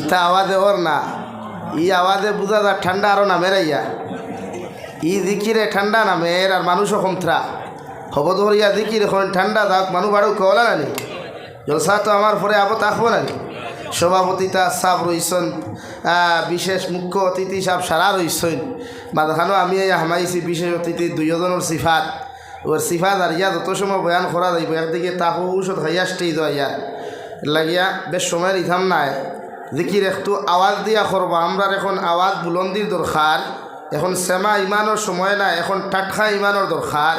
ইতা আওয়াজে ওর না। ই আওয়াজে বুঝা যা ঠান্ডা আরও না মেরাইয়া ই দিকিরে ঠান্ডা না মেয়ের আর মানুষও কমথ্রা হব ধরিয়া দিকির এখন ঠান্ডা যাক মানুষ বাড়ু কলা নানি? জলসা তো আমার পরে আবত আসব নানি? সভাপতিতা সাপ রইসন বিশেষ মুখ্য অতিথি সাপ সারা রইসন মাঝখানো আমি এই হামাইছি বিশেষ অতিথি দুইজনের সিফাত। ওর সিফাত আর ইয়া যত সময় বয়ান করা যাইব, একদিকে তাপ ঔষধ খাইয়া স্টেজ ইয়া লাগিয়া বেশ সময়ের ইথাম নাই। জিকির একটু আওয়াজ দিয়া করব। আমরা এখন আওয়াজ বুলন্দির দরকার। এখন শ্যামা ইমানোর সময় না এখন টাটখা ইমানোর দরকার।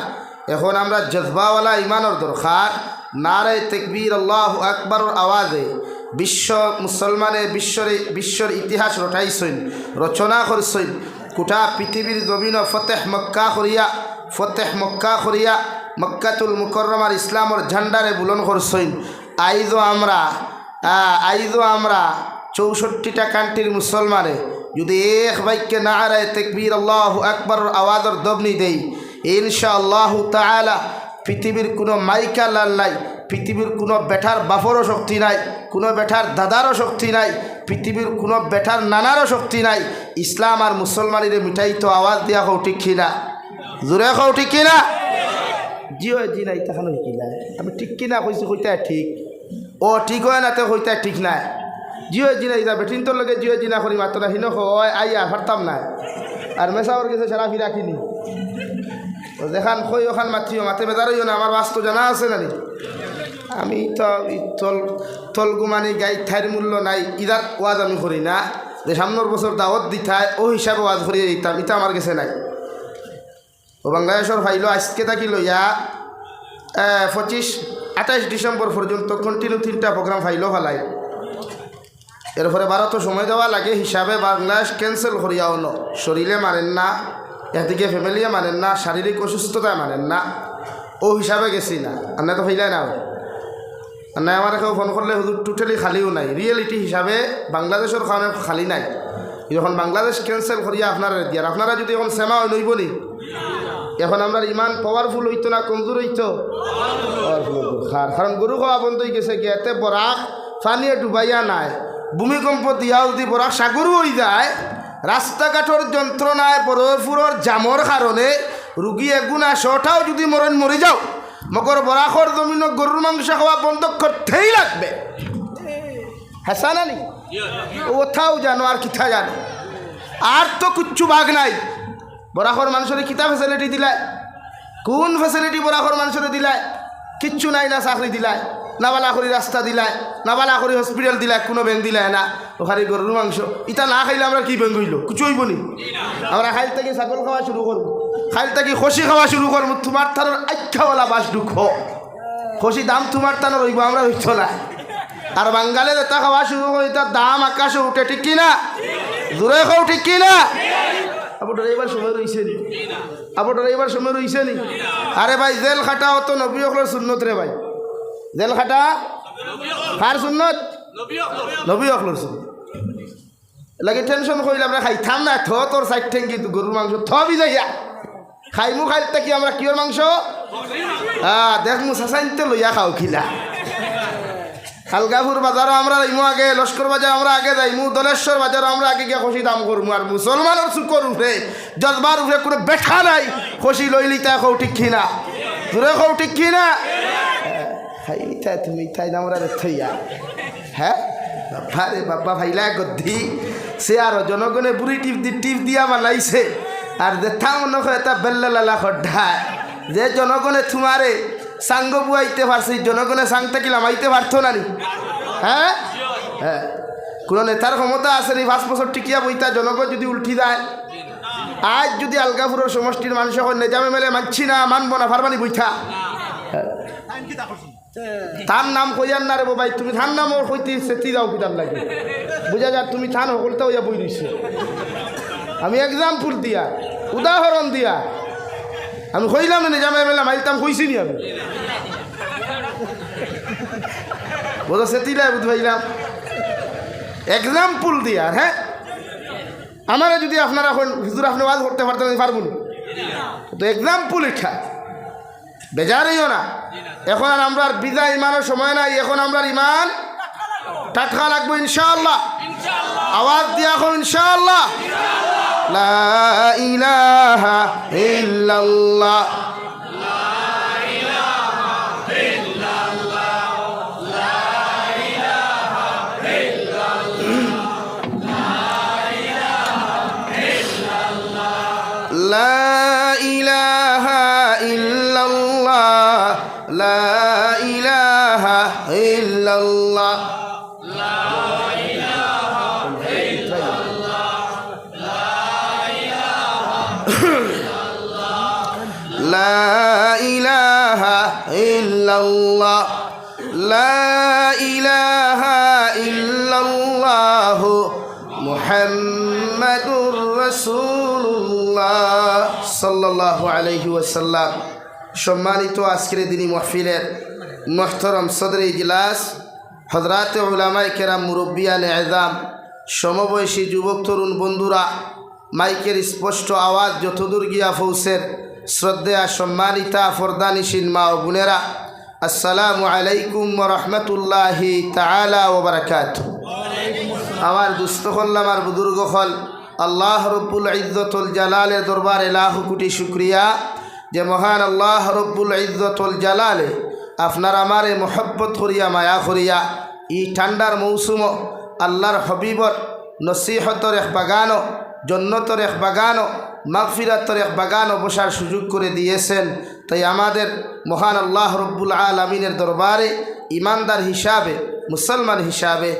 এখন আমরা জজবাওয়ালা ইমানোর দরকার। নারে তেকবীর আল্লাহ আকবরের আওয়াজে বিশ্ব মুসলমানে বিশ্বর বিশ্বর ইতিহাস রটাইছইন রচনা করছইন গোটা পৃথিবীর জমিন ফতেহ মক্কা করিয়া ফতেহ মক্কা করিয়া মক্কাতুল মুকরমার ইসলামর ঝান্ডারে বুলন করছইন আইজও আমরা আহ, আইজও আমরা চৌষট্টিটা কান্ট্রির মুসলমানে যদি এক বাক্যে না আরায় তেকবীর আল্লাহ আকবর আওয়াজর দবনি দেই ইনশা আল্লাহ তালা পৃথিবীর কোনো মাইকা লাল নাই, পৃথিবীর কোনো বেঠার বাপরও শক্তি নাই, কোনো বেঠার দাদারও শক্তি নাই, পৃথিবীর কোনো বেঠার নানারও শক্তি নাই। ইসলাম আর মুসলমানের মিঠাই তো আওয়াজ দিয়া হও ঠিক কিনা জোরে হও ঠিক কিনা জিও জি নাই তখন কিনা আমি ঠিক কিনা কইছি কইতা ঠিক। ও ঠিক হয় না তো কইতা ঠিক নাই। জিও জি নাই বেটিন তোর লগে জিও জি না করি মাত্র হিনো হয় আইয়া ফারতাম না আর মেসাওর গেছে সারা ফিরা কিনি। দেখান কই ওখান মাতিও মাতে বেদারইও না আমার বাস্তু জানা আছে নানি। আমি তো তল তল গুমানি গাই ঠাইর মূল্য নাই ইদার ওয়াজ আমি করি না। যে সামনের বছর দাওয়াত দিতাই ও হিসাবে ওয়াজ করি দিতাম ইটা আমার গেছে নাই। ও বাংলাদেশের ফাইল আজকে থাকি লইয়া? পঁচিশ আঠাইশ ডিসেম্বর পর্যন্ত কন্টিনিউ তিনটা প্রোগ্রাম ফাইলও ফেলাই। এরপরে বারো তো সময় দেওয়া লাগে হিসাবে বাংলাদেশ ক্যান্সেল করিয়াও ন। শরীরে মানেন না এদিকে ফ্যামিলিয়ে মানেন না শারীরিক অসুস্থতায় মানেন না। ও হিসাবে গেছি না। আন্না তো ফাইলাই না আর নাই আমার কেউ ফোন করলে হুজুর টোটালি খালিও নাই। রিয়েলিটি হিসাবে বাংলাদেশের কারণে খালি নাই। যখন বাংলাদেশ ক্যান্সেল করিয়া আপনারা দিয়ার আপনারা যদি এখন সেমা নইব নি? এখন আমরা ইমান পাওয়ারফুল হইতো না কমজোর হইতো? পাওয়ারফুল কারণ গরু খাওয়া বন্ধ হয়ে গেছে কি এতে বরাক পানিয়ে ডুবাইয়া নাই। ভূমিকম্প দিয়াও যদি বরাক সাগরও হয়ে যায় রাস্তাঘাটর যন্ত্রণায় বরফুরর জামর কারণে রুগী এগুনা শটাও যদি মরণ মরে যাও মগর বরাকর জমিন গরুর মাংস খাওয়া বন্ধ করতেই লাগবে। হ্যাঁ না ওথাও জানো আর কিথা জানো? আর তো কিচ্ছু ভাগ নাই। বরাকর মানুষের কিতা ফেসিলিটি দিলায় কোন ফেসিলিটি বরাকর মানুষের দিলায় কিচ্ছু নাই না চাকরি দিলায় না বালা করি রাস্তা দিলায় না বালা করি হসপিটাল দিলায়, কোনো ব্যাংক দিলায় না। ওখানে গরুর মাংস। ইটা না খাইলে আমরা কি ব্যাংক হইল? কিছু হইব নি? আমরা খাইল থেকে ছাগল খাওয়া শুরু করব। খাইল থেকে খসি খাওয়া শুরু করব। তোমার থানোর আখ্যাওয়ালা বাস দুঃখ খসি দাম তোমার থানোর হইব, আমরা হইতো না। আর বাঙ্গালে যেটা খাওয়া শুরু করি, তার দাম আকাশে উঠে, ঠিক কিনা দূরে খাও, ঠিক কিনা আপনার এইবার সময় রয়েছে নি। আপনার এইবার সময় রয়েছে নি। আরে ভাই, জেল খাটা অত নবী সুন্নত রে ভাই। জেল খাটা? কার সুন্নত? নবী অকলের সুন্নত লাগে টেনশন করিলে আমরা খাই। থাম না, থ তোর সাইড ঠেং কিন্তু গরুর মাংস। থ বিজাইয়া খাইমু খাইতে কি আমরা কিয়র মাংস? হ্যাঁ দেখমু সাসাইনতে লইয়া খাও খিলা। খালগাপুর বাজারও আমরা ইমু আগে লস্কর বাজার আমরা আগে যাইমু দলেশ্বর বাজারও আমরা আগে গিয়ে খুশি দাম করব আর মুসলমানের চুকর উঠে জজবার উঠে কোনো বেঠা নাই। খুশি লইলি তাই কৌ ঠিক না দূরে কৌ ঠিক না খাই তাই তুমি তাই আমরা থইয়া। হ্যাঁ? বাবা রে বাবা ভাইলা গদ্ধি সে আর জনগণে বুড়ি টিপ দি, টিপ দিয়া বানাইছে। আর দেখা মনে হয় এটা বেল্লা লালা খড্ডায় যে জনগণে তোমারে সাঙ্গ বুয়াইতে পারছি জনগণে সাং থাকিলাম আইতে পারতো না নি। হ্যাঁ? হ্যাঁ। কোনো নেতার ক্ষমতা আছে নি, পাঁচ বছর টিকিয়া বইতা, জনগণ যদি উল্টি যায় আজ যদি আলগাপুরের সমষ্টির মানুষ এখন নেজামে মেলে মানছি না, মানব না পারবানি বইথা। তার নাম কইয়ার না রে বাবাই তুমি থান নাম ওর কইতে সেতি যাও কিতার লাগে। বুঝা যা তুমি থান সকলতে হইয়া বই রইছে। আমি এক্সাম্পল দিয়া, উদাহরণ দিয়া। আমি কইলাম না জামাই মেলা, মাইলতাম কইছি নি আমি। বোঝা সেতিলাই বুঝ পাইলাম এক্সাম্পল দিয়া হ্যাঁ? আমারে যদি আপনারা এখন হুজুর আপনি ওয়াজ করতে পারতেন পারব না। তো এক্সাম্পল এটা। বেজারইও না। এখন আর আমরা বিদায় ইমানের সময় নাই এখন আমরা ইমান টাটকা লাগবো ইনশাল্লাহ আওয়াজ দিয়া এখন ইনশাল্লাহ লা ইলাহা ইল্লাল্লাহ। ইল্লাল্লাহ লা ইলাহা ইল্লাল্লাহ। লা ইলাহা ইল্লাল্লাহ মুহাম্মাদুর সাল্লাল্লাহু আলাইহি ওয়াসাল্লাম। সম্মানিত আজকের দিনী মহফিলের মোহতরম সদর ইজলাস হজরাতে উলামাই কেরাম মুরব্বিয়ান এজাম সমবয়সী যুবক তরুণ বন্ধুরা, মাইকের স্পষ্ট আওয়াজ যতদূর গিয়া ফৌসের শ্রদ্ধা সম্মানিতা ফরদানিসীন মা ও বোনেরা, আসসালামু আলাইকুম রহমতুল্লাহি তালা ওবরাকাত আমার দুস্থ হল আমার বুজুর্গ হল আল্লাহ রব্বুল ইজ্জতুল জালালের দরবার এলাহ কোটি শুক্রিয়া। যে মহান আল্লাহ রব্বুল ইজ্জতুল জালালে আপনার আমারে মোহব্বত করিয়া, মায়া করিয়া ই ঠান্ডার মৌসুম আল্লাহর হবিবর নসিহতর এক বাগানও, জন্নতর এক বাগানও, মাগফিরাতর এক বাগানও বসার সুযোগ করে দিয়েছেন। তাই আমাদের মহান আল্লাহ রব্বুল আলমিনের দরবারে ইমানদার হিসাবে, মুসলমান হিসাবে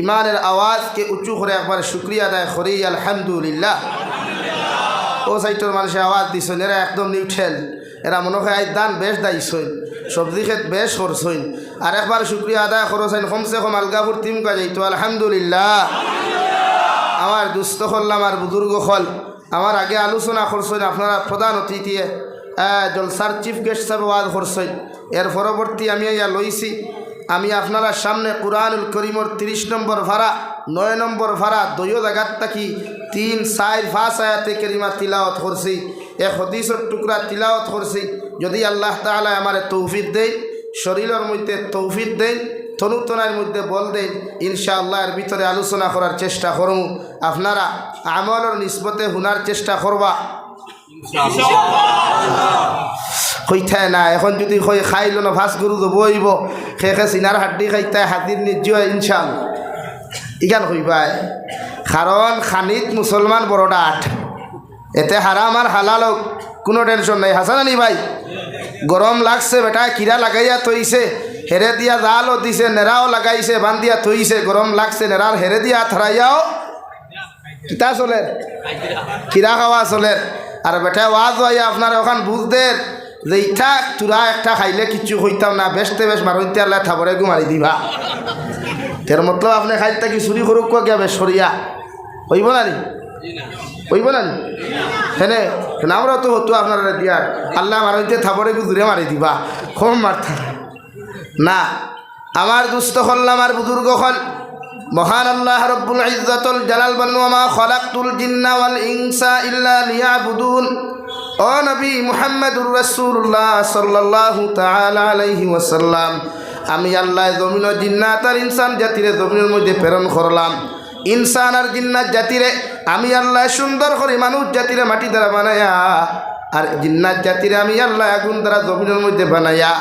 ইমানের আওয়াজকে উঁচু করে একবার শুক্রিয়া আদায় করি, আলহামদুলিল্লাহ। ও সাইটোর মানুষের আওয়াজ দিছেন, এরা একদম নিউট্রেল। এরা মনে হয় আজ দান বেশ দাইছইন সবজি খেত বেশ করছইন আর একবার শুক্রিয়া আদায় করছেন কমসে কম আলগাপুর তিম কাজ তো, আলহামদুলিল্লাহ। আমার দুস্থ করলাম আর বুজুর্গ হল। আমার আগে আলোচনা করছেন আপনারা প্রধান অতিথি জলসার চিফ গেস্ট সাহেব ওয়াজ করছেন এর পরবর্তী আমি ইয়া লইছি। আমি আপনারা সামনে কুরআনুল করিমর তিরিশ নম্বর ভাড়া, নয় নম্বর ভাড়া দইও জায়গার থাকি তিন, চার, পাঁচ আয়াতে কেরিমা তিলাওয়াত করছি। এক হদিসর টুকরা তিলাওয়াত করছি। যদি আল্লাহ তালা আমার তৌফিক দেয় শরীরের মধ্যে তৌফিক দেয় তনুতনার মধ্যে বল দেন ইনশাআল্লাহ এর ভিতরে আলোচনা করার চেষ্টা করব। আপনারা আমলের নিসবতে হুনার চেষ্টা করবা। কইথায় না এখন যদি কই খাইল না ভাস গরু তো বইব খে খে চিনার হাড্ডি খাইতে হাতির নিজ ইনশাল ইখান কইবাই কারণ খানিত মুসলমান বড় ডাট এতে হারাম আর হালালক কোনো টেনশন নাই। হাসান নি ভাই, গরম লাগছে বেটা কিরা লাগাইয়া থইছে? হেরে দিয়া জালও দিছে নেরাও লাগাইছে বান দিয়া থইছে, গরম লাগছে নেরার হেরে দিয়া থারাইয়াও কিতা চলের কিরা খাওয়া চলের আর বেটা ওয়াজ হইয়া আপনার ওখান বুঝদের যে ইটা তুরা একটা খাইলে কিছু হইতাম না বেশতে বেশ মারইতে আল্লাহ থাবরে গু মারি দিবা। তের মতলব আপনি খাইতে কি চুরি করুক গিয়া বেশ সরিয়া হইব নি? হইব না নি হেনে আমরাও তো হতো আপনারা দিয়ার। আল্লাহ মারইতে থাবরে গু দূরে মারি দিবা। কম মারতা। না, আমার দুস্থ হল আমার বুজুর্গ হল। মহান আল্লাহ রব্বুল ইজ্জতুল জালাল বানু আমা খলাকতুল জিন্না ওয়াল ইনসা ইল্লা লিয়াবুদুন। ও নবী মুহাম্মদুর রাসূলুল্লাহ সাল্লাল্লাহু তাআলা আলাইহি ওয়াসাল্লাম, আমি আল্লাহ জমিন জিন্নাত আর ইনসান জাতিরে জমিনের মধ্যে প্রেরণ করলাম। ইনসান আর জিন্নাত জাতিরে, আমি আল্লাহ সুন্দর করে মানুষ জাতিরে মাটি দ্বারা বানায়া, আর জিন্নাত জাতিরে আমি আল্লাহ আগুন দ্বারা জমিনের মধ্যে বানাইয়া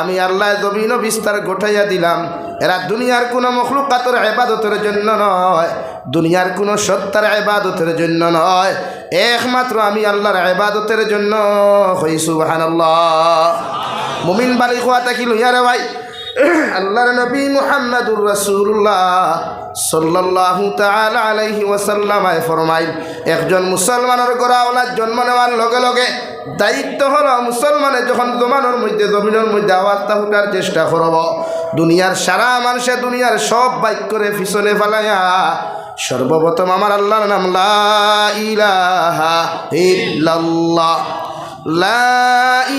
আমি আল্লাহ জমিনও বিস্তার গোঠাইয়া দিলাম। এরা দুনিয়ার কোনো মখলুকাতর এবাদতের জন্য নয়, দুনিয়ার কোনো সত্তার এবাদতের জন্য নয়। একমাত্র আমি আল্লাহর এবাদতের জন্য হইসু হান মুমিন বাড়ি খোয়া থাকি লইয়ারে ভাই আল্লাহর নবী মুহাম্মদুর রাসূলুল্লাহ সাল্লাল্লাহু তাআলা আলাইহি ওয়াসাল্লাম আয় ফরমাইল, একজন মুসলমানের গড়াওয়ালার জন্ম নেওয়ার লগে লগে দায়িত্ব হলো মুসলমানের যখন জমানোর মধ্যে, জমিনের মধ্যে আওয়াজটা উঠার চেষ্টা করব। দুনিয়ার সারা মানুষে দুনিয়ার সব বাইক করে পিছনে ফেলাইয়া সর্বপ্রথম আমার আল্লাহর নাম লা ইলাহা ইল্লাল্লাহ। লা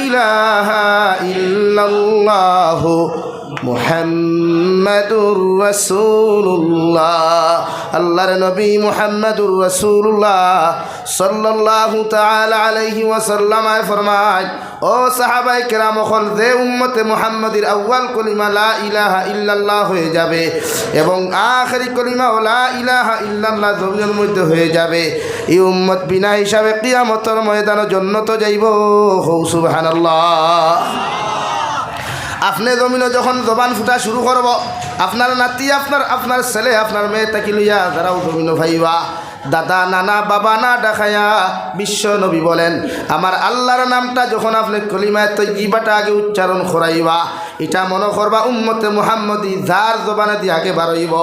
ইলাহা ইল্লাল্লাহ মুহাম্মাদুর রাসূলুল্লাহ। আল্লাহর নবী মুহাম্মাদুর রাসূলুল্লাহ সাল্লাল্লাহু তাআলা আলাইহি ওয়াসাল্লাম ফরমায়, ও সাহাবাই কেরাম হল যে উম্মতে মুহাম্মাদির আউয়াল কলিমা লা ইলাহা ইল্লাল্লাহ হয়ে যাবে এবং আখেরি কলিমা লা ইলাহা ইল্লাল্লাহ জমিনের মধ্যে হয়ে যাবে। এই উম্মত বিনা হিসাবে কিয়ামতর ময়দানের জন্য তো যাইব। হৌ, সুবহানাল্লাহ। আপনি জমিনে যখন জবান ফুটা শুরু করব, আপনার নাতি, আপনার আপনার ছেলে, আপনার মেয়ে তাকি লইয়া যারাও জমিনে ভাইবা, দাদা, নানা, বাবা, না ডাকাইয়া বিশ্ব নবী বলেন, আমার আল্লাহর নামটা যখন আপনি কলিমায় তো ইবাটা আগে উচ্চারণ করাইবা, এটা মনে করবা উম্মতে মুহাম্মদী যার জবানে দিয়ে আগে বারইব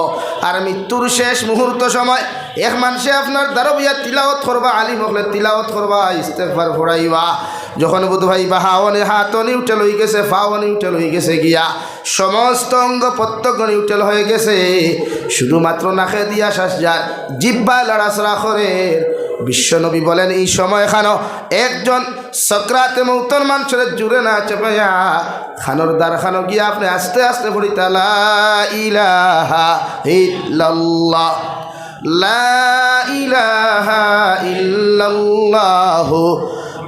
আর মৃত্যুর শেষ মুহূর্ত সময় এক মানুষে আপনার দারবিয়া তিলাওত করবা, আলিম হকলে তিলাওত করবা ইস্তেফার ফোরাইবা যখন বুধ ভাই বা হাওয়ানি হাতনি উঠে লই গেছে ফাওয়ানি উঠে হয়ে গেছে গিয়া সমস্ত অঙ্গ প্রত্যঙ্গ উঠেল হয়ে গেছে। শুধুমাত্র নাকে দিয়া শ্বাস যায়, জিব্বা লড়াচড়া করে। বিশ্বনবী বলেন, এই সময় খানো একজন সক্রাতে মৌতর মানুষের জুড়ে না চেপাইয়া খানোর দ্বার খানো গিয়া আপনি আস্তে আস্তে পড়ি তালা ইলাহা ইল্লাল্লাহ, লা ইলাহা ইল্লাল্লাহ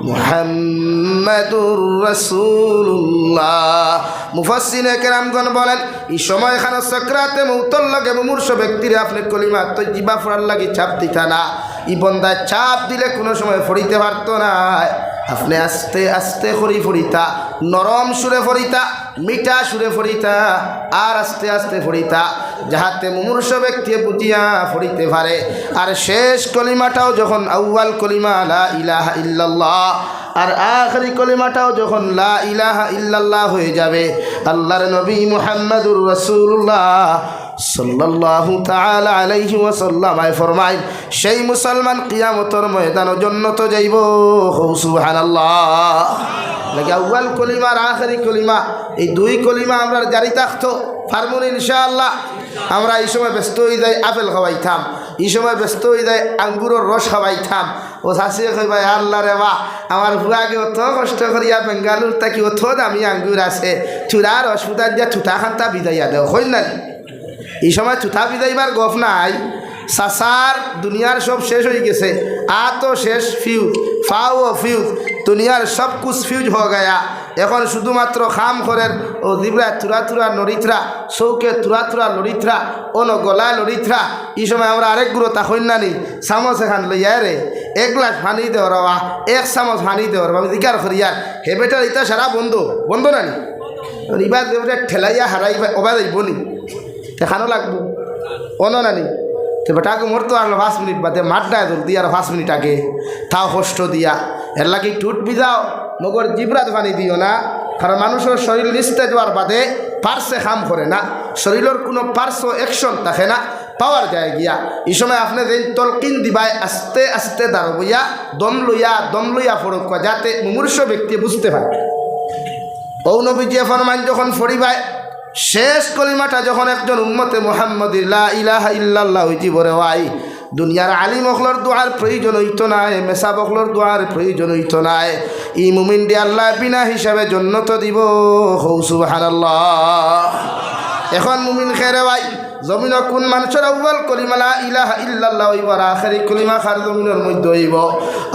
মুহাম্মাদুর রাসূলুল্লাহ। মুফাসসিনে কেরামগণ বলেন, এই সময় খানা সক্রাতে মৌতর এবং মুমূর্ষ ব্যক্তিরে আপনি কলিমা তো জিবা ফোড়ার লাগি চাপ দিতা না। ই বন্দায় চাপ দিলে কোনো সময় ফড়িতে পারতো না। আপনি আস্তে আস্তে করি ফরিতা নরম সুরে ফরিতা মিঠা সুরে ফরিতা আর আস্তে আস্তে ফরিতা যাহাতে মুমূর্ষ ব্যক্তি বুঝিয়া ফরিতে পারে। আর শেষ কলিমাটাও যখন আউয়াল কলিমা, লা ইলাহা ইল্লাল্লাহ, আর আখরি কলিমাটাও যখন লা ইলাহা ইল্লাল্লাহ হয়ে যাবে, আল্লাহর নবী মুহাম্মদুর রাসূলুল্লাহ সাল্লাল্লাহু তাআলা আলাইহি ওয়াসাল্লাম ফরমাই সেই মুসলমান কিয়ামতর ময়দানের জন্য তো যাইব সুবহানাল্লাহ। লাগে আউয়াল কলিমা আর আখরি কলিমা, এই দুই কলিমা আমরা জারি থাকতো ফার্মুন ইনশাআল্লাহ। আমরা এই সময় ব্যস্ত হয়ে যাই আপেল খাওয়াইতাম, এই সময় ব্যস্ত হয়ে যায় আঙ্গুরের রস খাওয়াইতাম। ও শাশিয়ে কই, ভাই, আল্লাহ রে বা আমার ভুয়াকে অত কষ্ট করিয়া বেঙ্গালুর তাকি অত দামি আঙ্গুর আছে। চূড়া রস ফুটার দিয়া ছুটা খান্তা বিদাইয়া দেও হই না? এই সময় ছুটা বিদাইবার গফ নাই। সাসার দুনিয়ার সব শেষ হয়ে গেছে। আ তো শেষ ফিউজ ফাও ও ফিউজ। দুনিয়ার সব কুছ ফিউজ হয়ে গয়া। এখন শুধুমাত্র খাম করেন ও দিবরা তুরা তুরা নড়িত্রা চৌকে তুরা তুরা লড়িত্রা ও ন গলায় লড়িত্রা এই সময় আমরা আরেক গুঁড়ো তা নানি চামচ এখান লইয়া রে। এক গ্লাস পানি দেওয়ার এক চামচ পানি দেওয়ার বাবা দিকার করিয়ার হে বেটার ইটা সারা বন্ধ। বন্ধ নানি? দেবটা ঠেলাইয়া হারাইবা ওবা যাইব নি দেখানো লাগবো। অন নানি তো বেটাকে মরতো আর পাঁচ মিনিট বাদে মাঠটায় দূর দিয়ে আর পাঁচ মিনিট আগে। তাও কষ্ট দিয়া। এর লাগি টুট বিজাও মগর জিবরাত পানি দিও না। কারণ মানুষের শরীর নিস্তে যাওয়ার বাদে পার্শ্বে কাম করে না। শরীরের কোনো পার্স অ্যাকশন থাকে না। পাওয়ার যায় গিয়া। এই সময় আপনি যে তলকিন দিবাই আস্তে আস্তে দাঁড়বইয়া দম লইয়া দম লইয়া ফরক যাতে মুমূর্ষ ব্যক্তি বুঝতে পারে। ও নবীজি ফরমান যখন ফরিবায় শেষ কলিমাটা যখন একজন উম্মতে মোহাম্মদ ইলাহা ইল্লাল্লাহ হইতি বরে ওয়াই দুনিয়ার আলিম অখলর দোয়ার প্রয়োজন হইত নাই মেসা বখলর দোয়ার প্রয়োজন হইত নাই ই মুমিন দি আল্লাহ বিনা হিসাবে জন্নত দিব হৌ সুবহানাল্লাহ। এখন মুমিন খেরে ভাই, জমিন কোন মানুষের আউ্বাল কলিমালা ইলাহা ইল্লাল্লাহ হইব আর আখেরি কলিমা খার জমিনের মধ্যে হইব?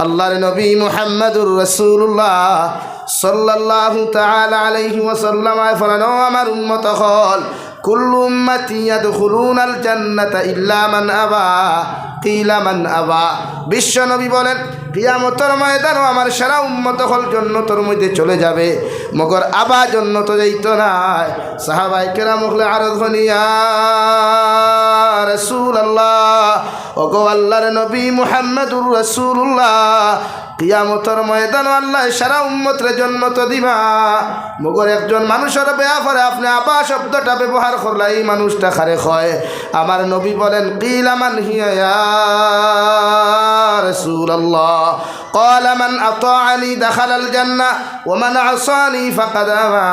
আল্লাহর নবী মুহাম্মাদুর রাসূলুল্লাহ। হল কুল্লু উম্মতি ইয়াদখুলুনাল জান্নাতা ইল্লা মান আবা। কিলা মান আবা। বিশ্ব নবী বলেন, কিয়ামতের ময়দানও আমার সারা উম্মত হল জন্নতর মধ্যে চলে যাবে, মগর আবা জন্নত যাইত নাই। সাহাবাই কেরাম হলে আরও ধনিয়া রসুল ওগো আল্লাহর নবী মুহাম্মদুর রসুল্লাহ কিয়ামতর ময়দান আল্লাহ সারা উম্মতরে জন্মত দিবা মগর একজন মানুষের বেয়া করে আপনি আবা শব্দটা ব্যবহার করলে এই মানুষটা খারে হয় আমার নবী বলেন কিলামান হিয়া রসুল আল্লাহ قال من أطاعني دخل الجنة ومن عصاني فقد أبى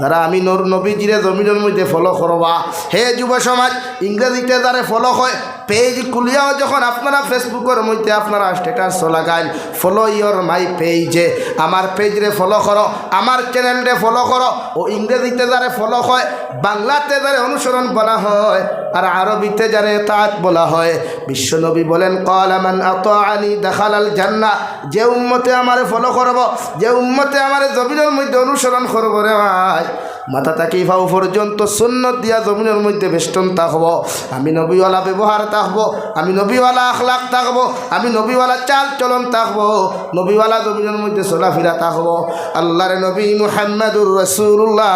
যারা আমি নর নবীজিরে জমিনের মধ্যে ফলো করবা হে যুব সমাজ ইংরেজিতে যারা ফলো হয় পেজ খুলিয়াও যখন আপনারা ফেসবুকের মধ্যে আপনারা স্টেটাস লাগাইন ফলো ইয়র মাই পেজে আমার পেজরে ফলো করো, আমার চ্যানেলরে ফলো করো। ও ইংরেজিতে যারা ফলো হয়, বাংলাতে যারা অনুসরণ করা হয়। আর আরবিতে যারে তাঁত বলা হয়, বিশ্বনবী বলেন কলামান আত আনি দেখালাল জান্না যে উম্মতে আমারে ফলো করব, যে উম্মতে আমারে জমিনের মধ্যে অনুসরণ করব রে ভাই মাথা তাকি ফাও পর্যন্ত সুন্নত দিয়া জমিনের মধ্যে বেষ্টন থাকব? আমি নবীওয়ালা ব্যবহার থাকব, আমি নবীওয়ালা আখলাক থাকব, আমি নবীওয়ালা চাল চলন থাকব, নবীওয়ালা জমিনের মধ্যে চলাফেরা থাকব। আল্লাহর নবী মুহাম্মদুর রসুল্লাহ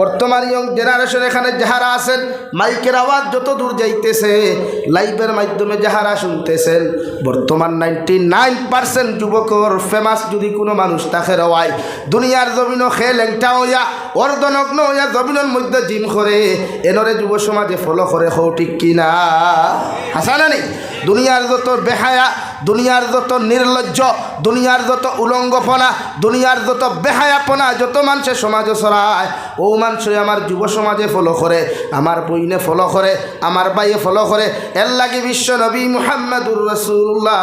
বর্তমান ইয়ং জেনারেশন এখানে যাহারা আছেন, মাইকের আওয়াজ যত দূর যাইতেছে লাইভের মাধ্যমে যাহারা শুনতেছেন, বর্তমান নাইনটি নাইন পার্সেন্ট যুবকর ফেমাস যদি কোনো মানুষ তাকে রওয়াই দুনিয়ার জমিনও খেল লেংটা হইয়া, অর্ধনগ্ন হইয়া জমিনের মধ্যে জিম করে, এনরে যুব সমাজে ফলো করে, হও ঠিক কিনা? হাসা না নেই? দুনিয়ার যত বেহায়া দুনিয়ার যত নির্লজ্জ, দুনিয়ার যত উলঙ্গপনা, দুনিয়ার যত বেহায়াপনা, যত মানুষের সমাজে সরায়, ও মানুষে আমার যুব সমাজে ফলো করে, আমার বইনে ফলো করে, আমার বাইয়ে ফলো করে, এর লাগে বিশ্ব নবী মুহাম্মদুর রসুল্লাহ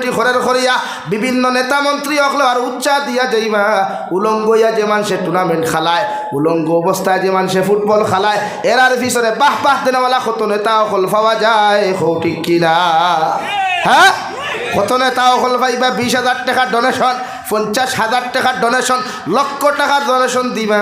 খরের খরিয়া বিভিন্ন নেতা মন্ত্রী অকলে আর উচ্চা দিয়া যাইবা। উলঙ্গ ইয়া যে মানুষে টুর্নামেন্ট খালায়, উলঙ্গ অবস্থায় যে মানুষে ফুটবল খালায়, এরার পিছনে বাহ বাহ দেনাওয়ালা কত নেতা অকল পাওয়া যায় হো ঠিক কিনা হ্যাঁ? কত নেতা অকল পাইবা? বিশ হাজার টাকার ডোনেশন পঞ্চাশ হাজার টাকার ডোনেশন লক্ষ টাকার ডোনেশন দিবা।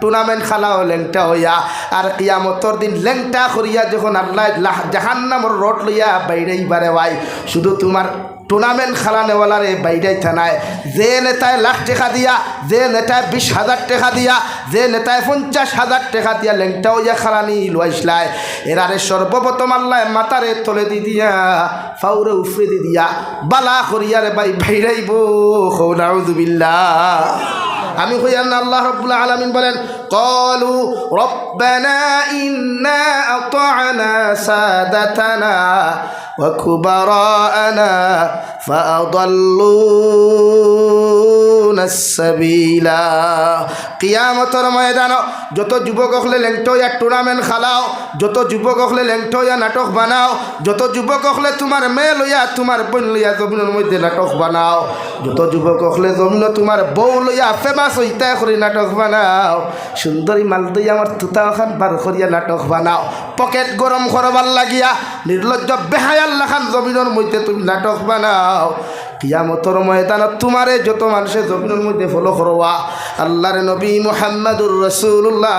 টুর্নামেন্ট খেলাও লেংটা হইয়া, আর কিয়ামতর দিন লেংটা করিয়া যখন আল্লাহ জাহান্নামর রোড লইয়া বাইরেই বারে ভাই, শুধু তোমার টুর্নামেন্ট খেলানেওয়ালারে বাইরে থানায়। যে নেতায় লাখ টাকা দিয়া, যে নেতায় বিশ হাজার টাকা দিয়া, যে নেতায় পঞ্চাশ হাজার টাকা দিয়া লেংটা খেলা নিয়ে লোয়াইসলায় এরারে সর্বপ্রথম আল্লাহ মাতারে তলে দি দিয়া, ফাউরে উফরে দি দিয়া, বালা করিয়ারে বাই বাইরাইব নাউজুবিল্লাহ। আমি হইয়ান আল্লাহ রব্বুল আলমিন বলেন কলু রব্বানা ইন্না আতানা সাদাতানা وكبراءنا فأضلونا السبيل কিয়ামতর ময়দান যত যুবক হলে লেংটো ইয়া টুর্নামেন্ট খেলাও যত যুবক হলে লেংটো ইয়া নাটক বানাও যত যুবক হলে তোমার মেয়ে লইয়া তোমার বোন লইয়া জমিনের মধ্যে নাটক বানাও যত যুবক হলে জমিন তোমার বউ লইয়া হইতা করে নাটক বানাও। সুন্দরী মাল দই আমার তুতা খান বার করিয়া নাটক বানাও। পকেট গরম করবার লাগিয়া নির্লজ্জ বেহায়াল লাখান জমিনের মধ্যে তুমি নাটক বানাও। কিয়ামতর ময়দানত তোমারে যত মানুষের জমিনের মধ্যে ফলো করবা। আল্লাহর নবী মোহাম্মদুর রসুল্লাহ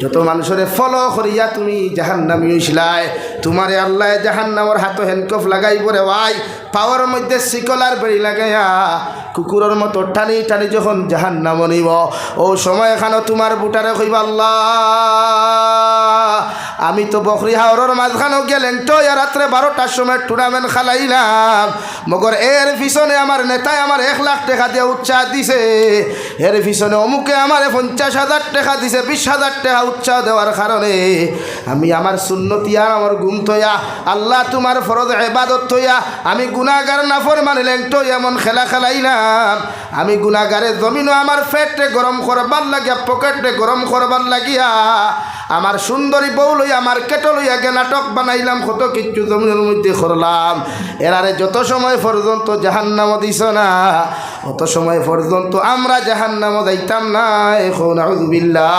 যত মানুষের ফলো করিয়া তুমি জাহান্নামি হইছিলাই, তোমারে আল্লাহ জাহান্নামর হাত হ্যান্ডকফ লাগাই পরে ভাই। পাওয়ার মধ্যে শিকলার বেড়ি লাগাইয়া কুকুরের মতো টানি টানি যখন জাহান্নাম নিব, ও সময় এখানে তোমার বুটারে কইবা, আল্লাহ, আমি তো বকরি হাওরের মাঝখানেও গেলেন তো রাত্রে বারোটার সময় টুর্নামেন্ট খেলাইলাম। মগর এর পিছনে আমার নেতায় আমার এক লাখ টাকা দিয়ে উৎসাহ দিছে। এর পিছনে অমুকে আমার পঞ্চাশ হাজার টাকা দিছে, বিশ হাজার টাকা উৎসাহ দেওয়ার কারণে আমি আমার সুন্নতি আর আমার গুম থইয়া, আল্লাহ তোমার ফরজ এবাদত থইয়া, আমি গুণাগার নাফর মানিলেন তো এমন খেলা খেলাইলাম। আমি গুণাগারের জমিনও আমার পেটে গরম করবার লাগিয়া, পকেটে গরম করবার লাগিয়া, আমার সুন্দরী বউ লইয়া মার্কেটে লইয়া গে নাটক বানাইলাম, কত কিচ্ছু জমিনের মধ্যে করলাম। এরারে যত সময় পর্যন্ত জাহান্নাম দিস না, অত সময় পর্যন্ত আমরা জাহান্নাম যাইতাম না, এখন আউজুবিল্লাহ